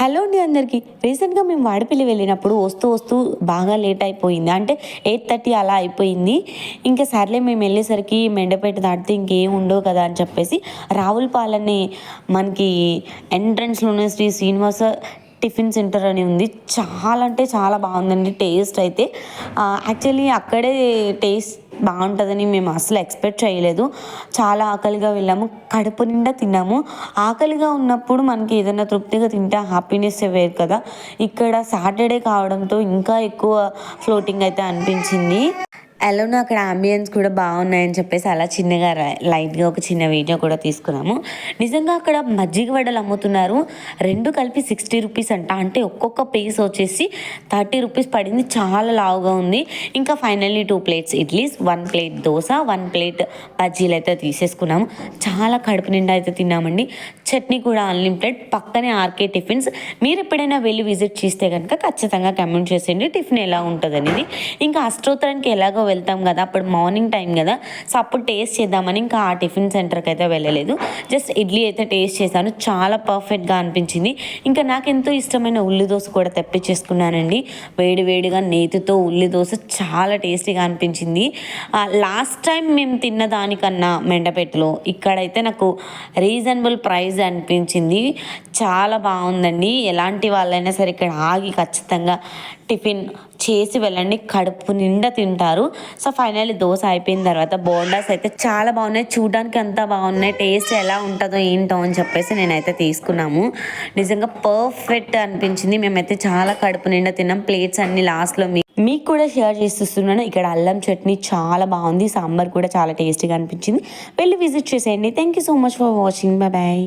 Hello అండి అందరికీ. రీసెంట్గా మేము వాడపల్లి వెళ్ళినప్పుడు వస్తూ వస్తూ బాగా లేట్ అయిపోయింది. అంటే ఎయిట్ థర్టీ అలా అయిపోయింది. ఇంకా సర్లే మేము వెళ్ళేసరికి మెండపేట దాటితే ఇంకేం ఉండవు కదా అని చెప్పేసి రావులపాలెని మనకి ఎంట్రన్స్లోనే శ్రీ శ్రీనివాస టిఫిన్ సెంటర్ అని ఉంది. చాలా అంటే చాలా బాగుందండి. టేస్ట్ అయితే. యాక్చువల్లీ అక్కడే టేస్ట్ బాగుంటుందని మేము అసలు ఎక్స్పెక్ట్ చేయలేదు. చాలా ఆకలిగా వెళ్ళాము. కడుపు నిండా తిన్నాము. ఆకలిగా ఉన్నప్పుడు మనకి ఏదైనా తృప్తిగా తింటే హ్యాపీనెస్ వేరు కదా. ఇక్కడ సాటర్డే కావడంతో ఇంకా ఎక్కువ ఫ్లోటింగ్ అయితే అనిపించింది. ఎలానో అక్కడ అంబియన్స్ కూడా బాగున్నాయని చెప్పేసి అలా చిన్నగా లైట్గా ఒక చిన్న వీడియో కూడా తీసుకున్నాము. నిజంగా అక్కడ మజ్జిగ వడలు అమ్ముతున్నారు. రెండు కలిపి సిక్స్టీ రూపీస్ అంట. అంటే ఒక్కొక్క పీస్ వచ్చేసి థర్టీ రూపీస్ పడింది. చాలా లావుగా ఉంది. ఇంకా finally two plates idlis one plate dosa one plate బజ్జీలు అయితే తీసేసుకున్నాము. చాలా కడుపు నిండా అయితే తిన్నామండి. చట్నీ కూడా అన్లిమిటెడ్ పక్కనే ఆర్కే టిఫిన్స్. మీరు ఎప్పుడైనా వెళ్ళి విజిట్ చేస్తే కనుక ఖచ్చితంగా కమెంట్ చేసేయండి. టిఫిన్ ఎలా ఉంటుంది అనేది ఇంకా అష్టోత్తరానికి ఎలాగో వెళ్తాం కదా అప్పుడు మార్నింగ్ టైం కదా. సో అప్పుడు టేస్ట్ చేద్దామని ఇంకా ఆ టిఫిన్ సెంటర్కి అయితే వెళ్ళలేదు. జస్ట్ ఇడ్లీ అయితే టేస్ట్ చేశాను. చాలా పర్ఫెక్ట్గా అనిపించింది. ఇంకా నాకు ఎంతో ఇష్టమైన ఉల్లి దోశ కూడా తెప్పించేసుకున్నానండి. వేడి వేడిగా నేతితో ఉల్లి దోశ చాలా టేస్టీగా అనిపించింది. లాస్ట్ టైం మేము తిన్న దానికన్నా మెండపేటలో ఇక్కడైతే నాకు రీజనబుల్ ప్రైస్ అనిపించింది. చాలా బాగుందండి. ఎలాంటి వాళ్ళైనా సరే ఇక్కడ ఆగి ఖచ్చితంగా టిఫిన్ చేసి వెళ్ళండి. కడుపు నిండా తింటారు. సో ఫైనల్లీ దోశ అయిపోయిన తర్వాత బోండాస్ అయితే చాలా బాగున్నాయి. చూడడానికి అంత బాగున్నాయి. టేస్ట్ ఎలా ఉంటుందో ఏంటో అని చెప్పేసి నేనైతే తీసుకున్నాము. నిజంగా పర్ఫెక్ట్ అనిపించింది. మేమైతే చాలా కడుపు నిండా తిన్నాం. ప్లేట్స్ అన్ని లాస్ట్లో మీ మీకు కూడా షేర్ చేస్తున్నాను. ఇక్కడ అల్లం చట్నీ చాలా బాగుంది. సాంబార్ కూడా చాలా టేస్టీగా అనిపించింది. వెళ్ళి విజిట్ చేసేయండి. Thank you so much for watching bye